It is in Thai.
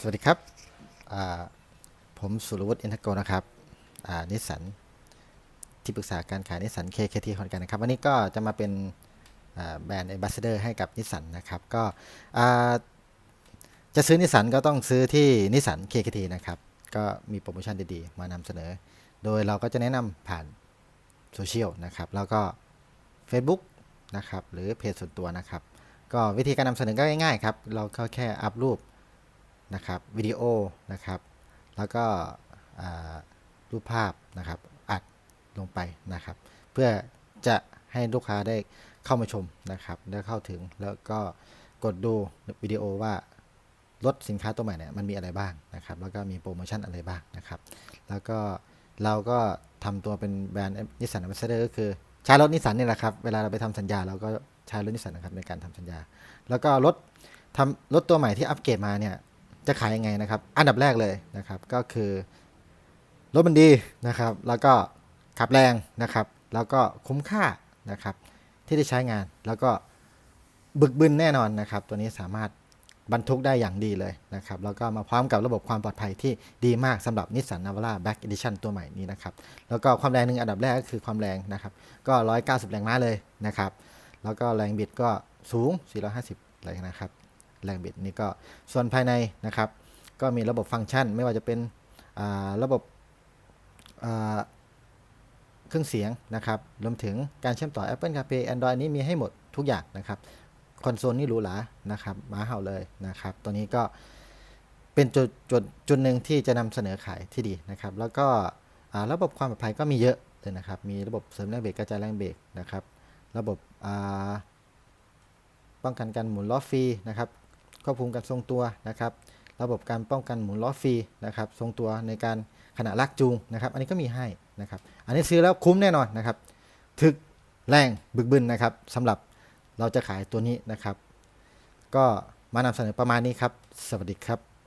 สวัสดีครับ ผมสุรวุฒิอินทโกนะครับนิสสันที่ปรึกษาการขายนิสสัน KKT ขอนก่นนะครับ วันนี้ก็จะมาเป็นแบรนด์ a อ b บ s สเดอร์ให้กับนิสสันนะครับก็จะซื้อนิสสันก็ต้องซื้อที่นิสสัน KKT นะครับ ก็มีโปรโมชั่นดีๆ มานำเสนอ โดยเราก็จะแนะนำผ่านโซเชียลนะครับ แล้วก็ Facebook นะครับ หรือเพจส่วนตัวนะครับ ก็วิธีการนำเสนอก็ง่ายๆครับ เราก็แค่อัพรูป นะครับวิดีโอนะครับ แล้วก็รูปภาพนะครับอัดลงไปนะครับ เพื่อจะให้ลูกค้าได้เข้ามาชมนะครับได้เข้าถึงแล้วก็กดดูวิดีโอว่ารถสินค้าตัวใหม่เนี่ยมันมีอะไรบ้างนะครับ แล้วก็มีโปรโมชั่นอะไรบ้างนะครับ แล้วก็เราก็ทำตัวเป็นแบรนด์นิสสันอัมบาสเดอร์ก็คือใช้รถนิสสันนี่แหละครับ เวลาเราไปทำสัญญาเราก็ใช้รถนิสสันนะครับในการทำสัญญา แล้วก็รถทำรถตัวใหม่ที่อัปเกรดมาเนี่ย จะขายยังไงนะครับ อันดับแรกเลยนะครับ ก็คือรถมันดีนะครับ แล้วก็ขับแรงนะครับ แล้วก็คุ้มค่านะครับ ที่ได้ใช้งานแล้วก็บึกบึนแน่นอนนะครับ ตัวนี้สามารถบรรทุกได้อย่างดีเลยนะครับ แล้วก็มาพร้อมกับระบบความปลอดภัยที่ดีมากสำหรับ Nissan Navara Black Edition ตัวใหม่นี้นะครับ แล้วก็ความแรงหนึ่งอันดับแรกก็คือความแรงนะครับ ก็ 190 แรงม้าเลยนะครับ แล้วก็แรงบิดก็สูง 450แรงนะครับ แรงบิดนี่ก็ส่วนภายในนะครับ ก็มีระบบฟังก์ชัน ไม่ว่าจะเป็นระบบเครื่องเสียงนะครับรวมถึงการเชื่อมต่อ Apple CarPlay Android นี้มีให้หมดทุกอย่างนะครับคอนโซลนี่หรูหรานะครับมาเห่าเลยนะครับ ตัวนี้ก็เป็นจุดจุดจุดหนึ่งที่จะนำเสนอขายที่ดีนะครับ แล้วก็ระบบความปลอดภัยก็มีเยอะเลยนะครับ มีระบบเสริมแรงเบรกกระจายแรงเบรกนะครับ ระบบป้องกันการหมุนล้อฟรีนะครับ ควบคุมการทรงตัวนะครับ ระบบการป้องกันหมุนล้อฟรีนะครับทรงตัวในการขณะลากจูงนะครับ อันนี้ก็มีให้นะครับ อันนี้ซื้อแล้วคุ้มแน่นอนนะครับ ถึกแรงบึกบึนนะครับสำหรับเราจะขายตัวนี้นะครับ ก็มานำเสนอประมาณนี้ครับ สวัสดีครับ